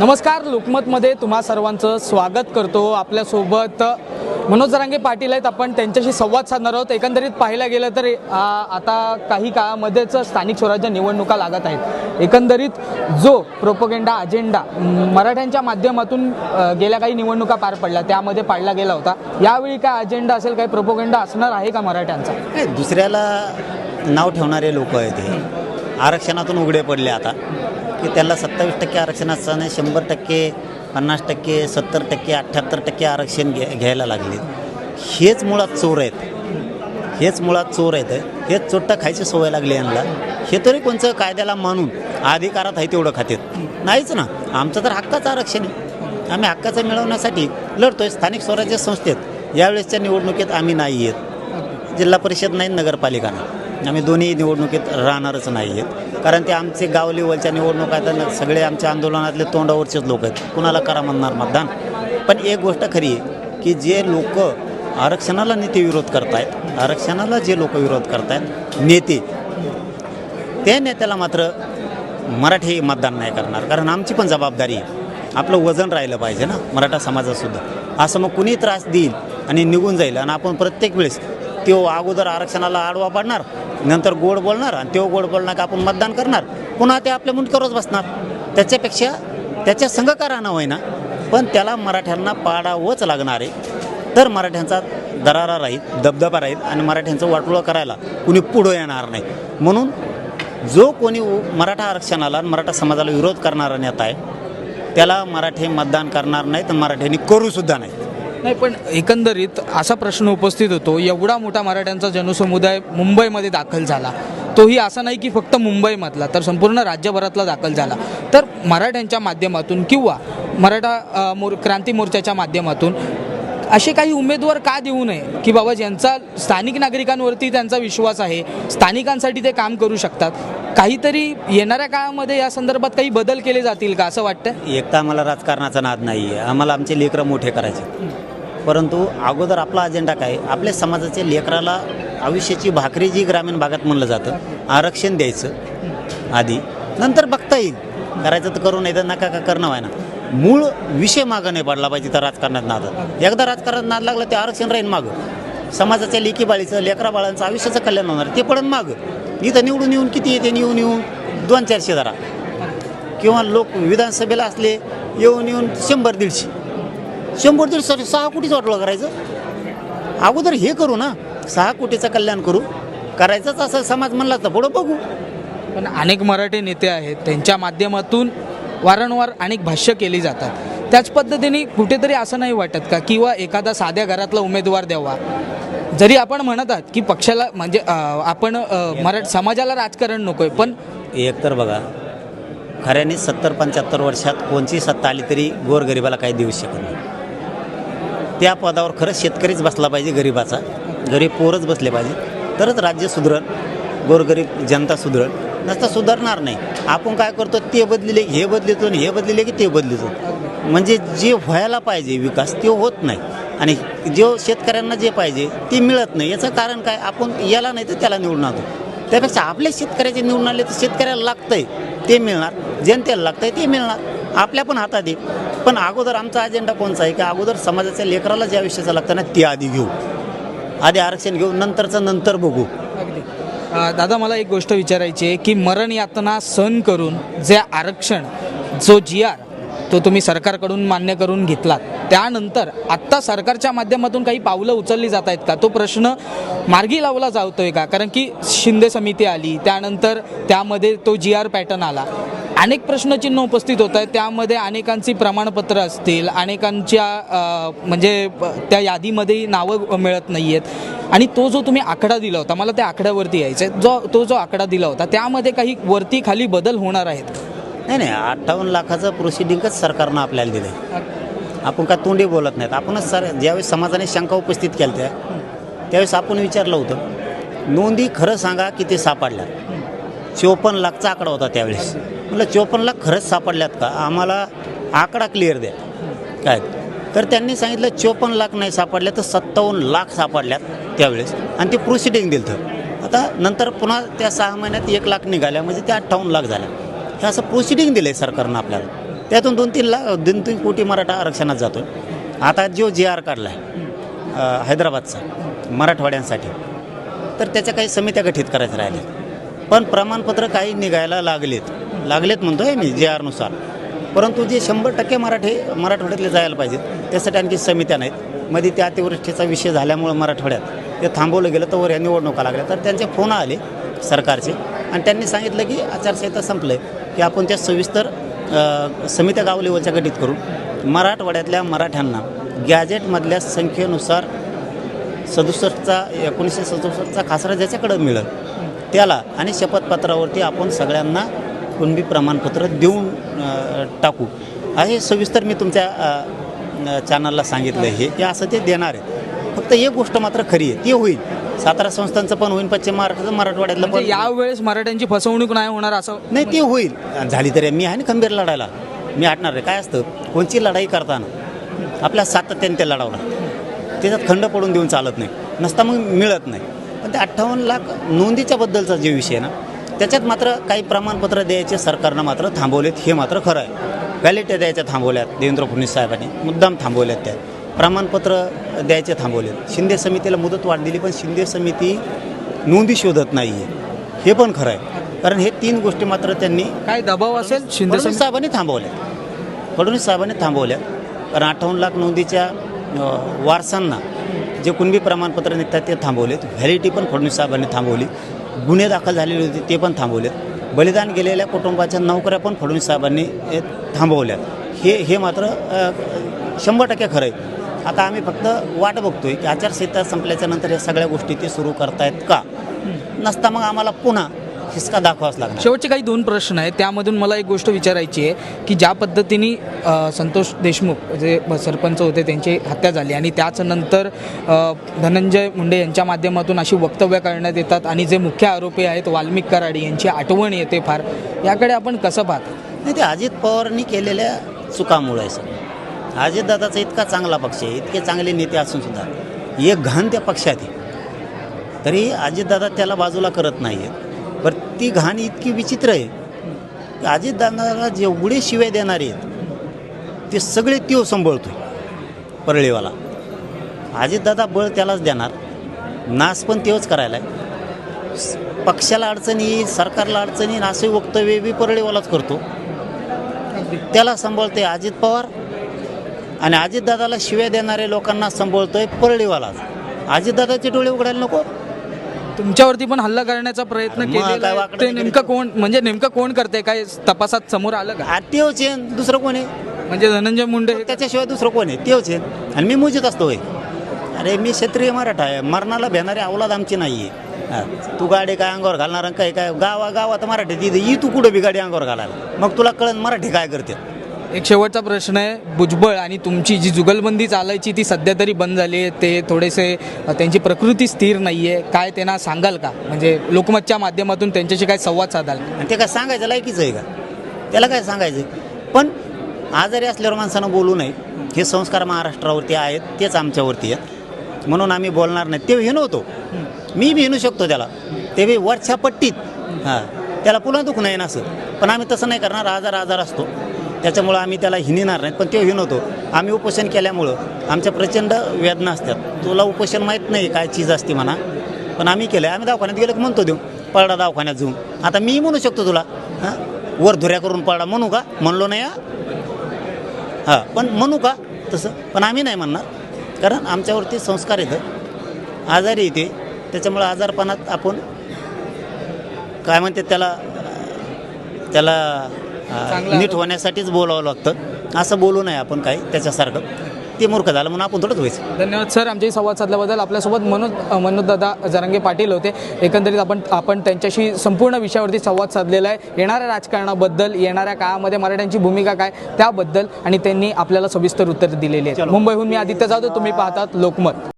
नमस्कार लोकमतमध्ये तुम्हा सर्वांचं स्वागत करतो. आपल्यासोबत मनोज जरांगे पाटील आहेत. आपण त्यांच्याशी संवाद साधणार आहोत. एकंदरीत पाहायला गेलं तर आ, आता काही काळामध्येच स्थानिक स्वराज्य निवडणुका लागत आहेत. एकंदरीत जो प्रोपोगेंडा अजेंडा मराठ्यांच्या माध्यमातून गेल्या काही निवडणुका पार पडल्या त्यामध्ये पाडला गेला होता. यावेळी काय अजेंडा असेल काही प्रोपोगेंडा असणार आहे का मराठ्यांचा? दुसऱ्याला नाव ठेवणारे लोक आहेत हे. आरक्षणातून उघडे पडले आता. की त्यांना सत्तावीस टक्के आरक्षण असताना शंभर टक्के पन्नास टक्के सत्तर टक्के अठ्ठ्याहत्तर टक्के आरक्षण घे घ्यायला लागले. हेच मुळात चोर आहेत. हेच मुळात चोर आहेत. हेच चोट्टा खायची सवय लागली यांना. हे तरी कोणचं कायद्याला मानून अधिकारात आहे तेवढं खातेत नाहीच ना. आमचं तर हक्काचं आरक्षण आहे. आम्ही हक्काचं मिळवण्यासाठी लढतोय. स्थानिक स्वराज्य संस्थेत. यावेळेसच्या निवडणुकीत आम्ही नाही आहेत जिल्हा परिषद नाही नगरपालिका नाही. आम्ही दोन्ही निवडणुकीत राहणारच नाही आहेत कारण ते आमचे गाव लेवलच्या निवडणुका आहेत सगळे आमच्या आंदोलनातले तोंडावरचेच लोक आहेत. कुणाला करा म्हणणार मतदान? पण एक गोष्ट खरी आहे की जे लोक आरक्षणाला नेते विरोध करतायत आरक्षणाला जे लोक विरोध करतायत नेते त्या नेत्याला मात्र मराठी मतदान नाही करणार. कारण आमची पण जबाबदारी आहे. आपलं वजन राहिलं पाहिजे ना मराठा समाजातसुद्धा असं मग कुणी त्रास देईल आणि निघून जाईल आणि आपण प्रत्येक वेळेस तो अगोदर आरक्षणाला आडवा पाडणार नंतर गोड बोलणार आणि तो गोड बोलणार का आपण मतदान करणार. पुन्हा ते आपल्या मुंडकरच बसणार. त्याच्यापेक्षा त्याच्या संघकारानं होईना पण त्याला मराठ्यांना पाडावंच लागणार आहे. तर मराठ्यांचा दरारा राहील दबदबा राहील आणि मराठ्यांचं वाटोळं करायला कुणी पुढं येणार नाही. म्हणून जो कोणी उ- मराठा आरक्षणाला आणि मराठा समाजाला विरोध करणारा नेता आहे त्याला मराठी मतदान करणार नाही तर मराठ्यांनी करूसुद्धा नाही नाही पण एकंदरीत असा प्रश्न उपस्थित होतो एवढा मोठा मराठ्यांचा जनसमुदाय मुंबईमध्ये दाखल झाला. तोही असा नाही की फक्त मुंबईमधला तर संपूर्ण राज्यभरातला दाखल झाला. तर मराठ्यांच्या माध्यमातून किंवा मराठा मोर क्रांती मोर्चाच्या माध्यमातून असे काही उमेदवार का देऊ नये की बाबा ज्यांचा स्थानिक नागरिकांवरती त्यांचा विश्वास आहे स्थानिकांसाठी ते काम करू शकतात? काहीतरी येणाऱ्या काळामध्ये या संदर्भात काही बदल केले जातील का असं वाटतं एक तर आम्हाला राजकारणाचा नाद नाही आहे आम्हाला आमचे लेकरं मोठे करायचे. परंतु अगोदर आपला अजेंडा काय? आपल्या समाजाच्या लेकराला आयुष्याची भाकरी जी ग्रामीण भागात म्हणलं जातं आरक्षण द्यायचं आधी. नंतर बघता येईल. करायचं तर करू नाही तर नका का करणं व्हायना. मूळ विषय मागं नाही पडला पाहिजे तर राजकारणात नादात. एकदा राजकारणात नाद लागलं ते आरक्षण राहील मागं. समाजाच्या लेकी बाळीचं लेकरा बाळांचं आयुष्याचं कल्याण होणार ते पडन मागं. इथं निवडून येऊन किती येते? येऊन येऊन दोन चारशे जरा. किंवा लोक विधानसभेला असले येऊन येऊन शंभर दीडशे. शंभर दीडशे सहा कोटीचं वाटलं करायचं. अगोदर हे करू ना. सहा कोटीचं कल्याण करू. करायचंच असं समाज म्हणला तर पुढं बघू. पण अनेक मराठी नेते आहेत त्यांच्या माध्यमातून वारंवार अनेक भाष्य केली जातात. त्याच पद्धतीने कुठेतरी असं नाही वाटत का किंवा एखादा साध्या घरातला उमेदवार द्यावा. जरी आपण म्हणत आहात की पक्षाला म्हणजे आपण मराठ समाजाला राजकारण नकोय पण एक तर बघा खऱ्याने सत्तर पंच्याहत्तर वर्षात कोणची सत्ता आली तरी गोरगरिबाला काही देऊ शकत नाही. त्या पदावर खरंच शेतकरीच बसला पाहिजे गरिबाचा. गरीब पोरच बसले पाहिजे. तरच राज्य सुधरण गोरगरीब जनता सुधरण नसता सुधारणार नाही. आपण काय करतो ते बदलिले हे बदलितो आणि हे बदलिले की ते बदलितो. म्हणजे जे व्हायला पाहिजे विकास ते होत नाही. आणि जो शेतकऱ्यांना जे पाहिजे ते मिळत नाही. याचं कारण काय? आपण याला नाही तर त्याला निवडून आलो त्यापेक्षा आपल्या शेतकऱ्याचे निवडून आले तर शेतकऱ्याला लागतंय. ते मिळणार. जनतेला लागतंय ते मिळणार. आपल्या पण हातात आहे. पण अगोदर आमचा अजेंडा कोणचा आहे? की अगोदर समाजाच्या लेकराला ज्या विषयाचं लागतं ना ते आधी घेऊ. आधी आरक्षण घेऊ नंतरचं नंतर बघू. दादा मला एक गोष्ट विचारायची आहे की मरण यातना सहन करून जे आरक्षण जो जी आर तो तुम्ही सरकारकडून मान्य करून घेतलात. त्यानंतर आत्ता सरकारच्या माध्यमातून काही पावलं उचलली जात आहेत का? तो प्रश्न मार्गी लावला जातोय का? कारण की शिंदे समिती आली त्यानंतर त्यामध्ये तो जी आर पॅटर्न आला. अनेक प्रश्नचिन्ह उपस्थित होत आहेत. त्यामध्ये अनेकांची प्रमाणपत्र असतील अनेकांच्या म्हणजे त्या यादीमध्ये नावं मिळत नाही आहेत आणि तो जो तुम्ही आकडा दिला होता मला त्या आकड्यावरती यायचं आहे जो तो जो आकडा दिला होता त्यामध्ये काही वरती खाली बदल होणार आहेत. नाही नाही अठ्ठावन्न लाखाचं प्रोसिडिंगच सरकारनं आपल्याला दिलं आहे आपण काय तोंडी बोलत नाहीत. आपणच सर ज्यावेळेस समाजाने शंका उपस्थित केल्या त्या त्यावेळेस आपण विचारलं होतं. नोंदी खरं सांगा किती सापडल्या चोपन्न लाखचा आकडा होता त्यावेळेस. म्हटलं चोपन्न लाख खरंच सापडल्यात का? आम्हाला आकडा क्लिअर द्या. काय? तर त्यांनी सांगितलं चोपन्न लाख नाही सापडल्या तर सत्तावन्न लाख सापडल्यात त्यावेळेस. आणि ते प्रोसिडिंग दिलं आता नंतर पुन्हा त्या सहा महिन्यात एक लाख निघाल्या म्हणजे ते अठ्ठावन्न लाख झाल्या. हे असं प्रोसिडिंग दिलं आहे सरकारनं आपल्याला. त्यातून दोन तीन लाख दोन तीन कोटी मराठा आरक्षणात जातो आता जो जी आर काढला आहे हैदराबादचा मराठवाड्यांसाठी तर त्याच्या काही समित्या गठीत करायच्या राहिल्या पण प्रमाणपत्र काही निघायला लागलेत. लागलेत म्हणतो आहे मी जे आरनुसार परंतु जे शंभर टक्के मराठे मराठवाड्यातले जायला पाहिजेत त्यासाठी आणखी समित्या नाहीत. मध्ये त्या अतिवृष्टीचा विषय झाल्यामुळं मराठवाड्यात ते थांबवलं गेलं तर वर या निवडणुका लागल्या. तर त्यांचे फोन आले सरकारचे. आणि त्यांनी सांगितलं की आचारसंहिता संपलं आहे की आपण त्या सविस्तर समित्या गाव लेवलच्या गठीत करून मराठवाड्यातल्या मराठ्यांना गॅजेटमधल्या संख्येनुसार सदुसष्टचा एकोणीसशे सदुसष्टचा खासरा ज्याच्याकडं मिळेल त्याला आणि शपथपत्रावरती आपण सगळ्यांना कुणबी प्रमाणपत्र देऊन टाकू. हे सविस्तर मी तुमच्या चॅनलला सांगितलं हे की असं ते देणार आहे. फक्त एक गोष्ट मात्र खरी आहे ती होईल. सातारा संस्थांचं पण होईल पश्चिम महाराष्ट्राचं मराठवाड्यातलं पण. म्हणजे यावेळेस मराठ्यांची फसवणूक नाही होणार असं? नाही ते होईल. झाली तरी मी आहे ना खंबीर लढायला. मी हटणार आहे. काय असतं? कोणची लढाई करताना आपल्या सातत्याने ते लढावं लागतं. त्याच्यात खंड पडून देऊन चालत नाही. नसता मग मिळत नाही. पण ते अठ्ठावन्न लाख नोंदीच्या बद्दलचा जे विषय आहे ना त्याच्यात मात्र काही प्रमाणपत्र द्यायचे सरकारनं मात्र थांबवलेत हे मात्र खरं आहे. व्हॅलिट्या द्यायच्या थांबवल्यात देवेंद्र फडणवीस साहेबांनी. मुद्दाम थांबवल्यात त्या. प्रमाणपत्र द्यायचे थांबवलेत. शिंदे समितीला मुदत वाढ दिली पण शिंदे समिती नोंदी शोधत नाही आहे हे पण खरं आहे. कारण हे तीन गोष्टी मात्र त्यांनी काय दबाव असेल शिंदे साहेबांनी थांबवल्या फडणवीस साहेबांनी थांबवल्या कारण अठ्ठावन्न लाख नोंदीच्या वारसांना जे कुणबी प्रमाणपत्र निघतात ते थांबवलेत. व्हॅलिटी पण फडणवीस साहेबांनी थांबवली. गुन्हे दाखल झालेले होते ते पण थांबवलेत. बलिदान गेलेल्या कुटुंबाच्या नोकऱ्या पण फडणवीस साहेबांनी थांबवल्या हे हे मात्र शंभर टक्के खरं आहे. आता आम्ही फक्त वाट बघतोय की आचारसंहिता संपल्याच्या नंतर या सगळ्या गोष्टी ते सुरू करतायत का? नसता मग आम्हाला पुन्हा हिसका दाखवाच लागणार. शेवटचे काही दोन प्रश्न आहेत. त्यामधून मला एक गोष्ट विचारायची आहे की ज्या पद्धतीने संतोष देशमुख जे सरपंच होते त्यांची हत्या झाली आणि त्याच नंतर अ, धनंजय मुंडे यांच्या माध्यमातून अशी वक्तव्य करण्यात येतात आणि जे मुख्य आरोपी आहेत वाल्मिक कराडी यांची आठवण येते फार. याकडे आपण कसं पाहतो? नाही ते अजित पवारांनी केलेल्या चुकामुळे आहे सगळं अजितदादाचा इतका चांगला पक्ष आहे इतके चांगले नेते असून सुद्धा एक घाण त्या पक्षात आहे. तरी अजितदादा त्याला बाजूला करत नाही आहेत बरं ती घाण इतकी विचित्र आहे की अजितदादाला जेवढे शिवाय देणारे आहेत ते सगळे त्यो सांभाळतो परळीवाला. अजितदादा बळ त्यालाच देणार नाश पण तेच करायला आहे पक्षाला अडचणी सरकारला अडचणी असे वक्तव्य बी परळीवालाच करतो. त्याला सांभाळते अजित पवार आणि अजितदादाला शिव्या देणाऱ्या लोकांना सांभाळतोय परळीवालाच अजितदादाचे डोळे उघडायला नको. तुमच्यावरती पण हल्ला करण्याचा प्रयत्न मग. वाकडं ते नेमकं कोण म्हणजे नेमकं कोण करते काय तपासात समोर आलं का? तेवच आहे. दुसरं कोण आहे? म्हणजे धनंजय मुंडे हे त्याच्याशिवाय दुसरं कोण आहे? तेवच आहे. आणि मी मुजीत असतो होय. अरे मी क्षत्रिय मराठा आहे. मरणाला भेणारी अवलाद आमची नाही आहे तू गाडी काय अंगावर घालणार आणि काय काय? गावा गावात मराठी ई तू कुठं बी गाडी अंगावर घालायला? मग तुला कळन मराठी काय करते. एक शेवटचा प्रश्न आहे भुजबळ आणि तुमची जी जुगलबंदी चालायची ती सध्या तरी बंद झाली आहे ते थोडेसे त्यांची प्रकृती स्थिर नाही आहे काय त्यांना सांगाल का? म्हणजे लोकमतच्या माध्यमातून त्यांच्याशी काय संवाद साधाल? आणि ते काय सांगायचं लायकीच आहे का? त्याला काय सांगायचं पण आजारी असल्यावर माणसानं बोलू नये. हे संस्कार महाराष्ट्रावरती आहेत तेच आमच्यावरती आहेत. म्हणून आम्ही बोलणार नाही. ते विनवतो मी विनू शकतो त्याला. ते बी वरच्या पट्टीत. हां. त्याला पुन्हा दुखणं नाही असं. पण आम्ही तसं नाही करणार. आजार आजार असतो. त्याच्यामुळं आम्ही त्याला हिनिणार नाहीत पण ते हिनवतो आम्ही उपोषण केल्यामुळं आमच्या प्रचंड वेदना असतात. तुला उपोषण माहीत नाही काय चीज असते म्हणा पण आम्ही केलं आम्ही दवाखान्यात गेलो की म्हणतो देऊ. पळडा दवाखान्यात जाऊन. आता मी म्हणू शकतो तुला हां? वर धुऱ्या करून पळडा म्हणू का? म्हणलो नाही हा? हां पण म्हणू का? तसं. पण आम्ही नाही म्हणणार कारण आमच्यावरती संस्कार येतं आजारी येते त्याच्यामुळं आजारपणात आपण काय म्हणते त्याला त्याला नीट होण्यासाठीच बोलावं लागतं. असं बोलू नये आपण काही त्याच्यासारखं. ते मूर्ख झालं म्हणून आपण थोडंच व्हायचं धन्यवाद सर. आमच्याशी संवाद साधल्याबद्दल आपल्यासोबत मनोज मनोजदादा जरांगे पाटील होते. एकंदरीत आपण आपण त्यांच्याशी संपूर्ण विषयावरती संवाद साधलेला आहे. येणाऱ्या राजकारणाबद्दल येणाऱ्या काळामध्ये मराठ्यांची भूमिका काय त्याबद्दल आणि त्यांनी आपल्याला सविस्तर उत्तर दिलेली आहे मुंबईहून मी आदित्य जाधव तुम्ही पाहतात लोकमत.